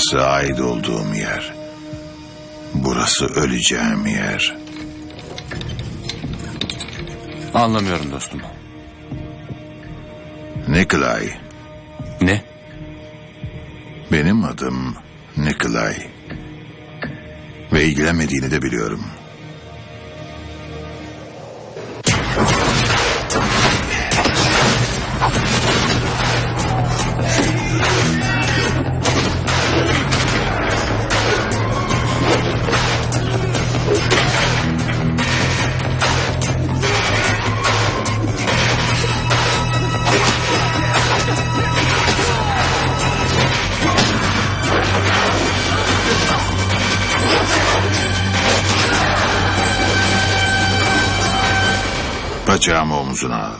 Burası ait olduğum yer. Burası öleceğim yer. Anlamıyorum dostum. Nikolay. Ne? Benim adım Nikolay. Ve ilgilenmediğini de biliyorum. Bacağımı omzuna al.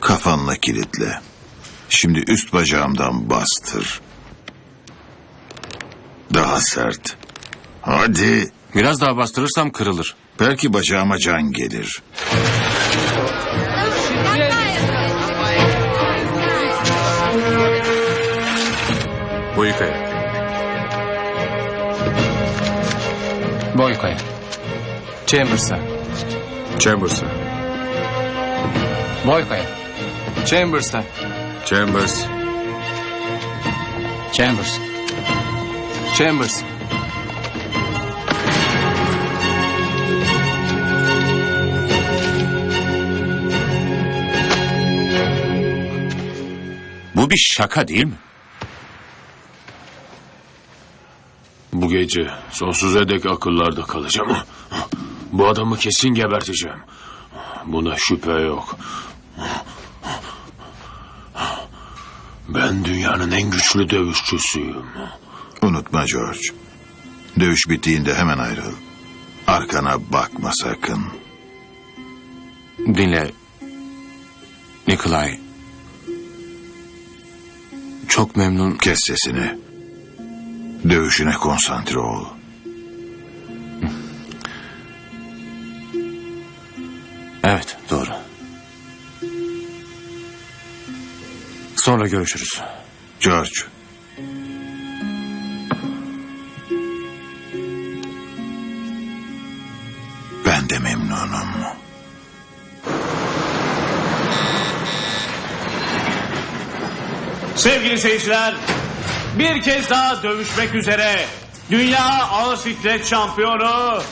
Kafanla kilitle. Şimdi üst bacağımdan bastır. Daha sert. Hadi. Biraz daha bastırırsam kırılır. Belki bacağıma can gelir. Boykaya. Boykaya. Chambers'a. Chambers'a. Boykaya. Chambers'a. Chambers. Chambers. Chambers. Bu bir şaka değil mi? Bu gece sonsuza dek akıllarda kalacağım. Bu adamı kesin geberteceğim. Buna şüphe yok. Ben dünyanın en güçlü dövüşçüsüyüm. Unutma George. Dövüş bittiğinde hemen ayrıl. Arkana bakma sakın. Dinle. Nikolay. Çok memnun. Kes sesini. Dövüşüne konsantre ol. Evet doğru. Sonra görüşürüz. George. Ben de memnunum. Sevgili seyirciler, bir kez daha dövüşmek üzere Dünya Ağır Siklet Şampiyonu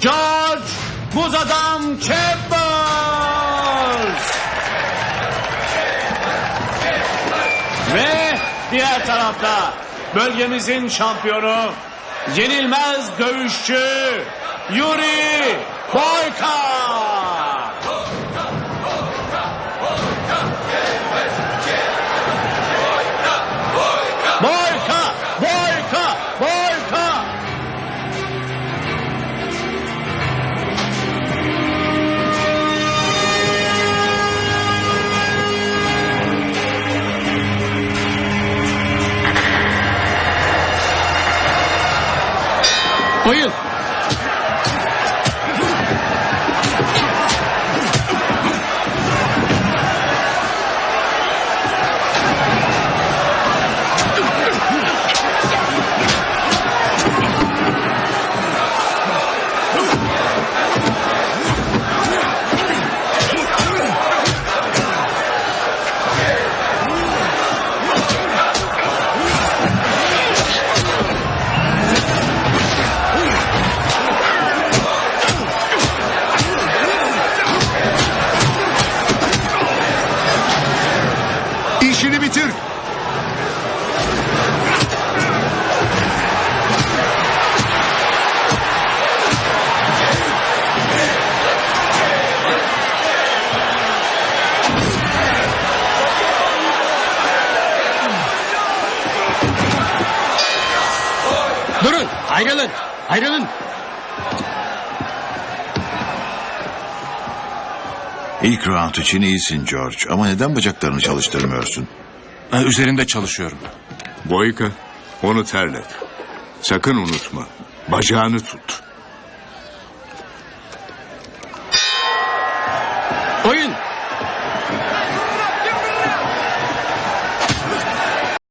George Buz Adam Chambers. Ve diğer tarafta bölgemizin şampiyonu yenilmez dövüşçü Yuri Boyka. Oyun. İşini bitir. Durun. Ayrılın. Ayrılın. İlk round için iyisin George. Ama neden bacaklarını çalıştırmıyorsun? Ha, Üzerinde çalışıyorum. Boyka, onu terlet. Sakın unutma. Bacağını tut. Oyun.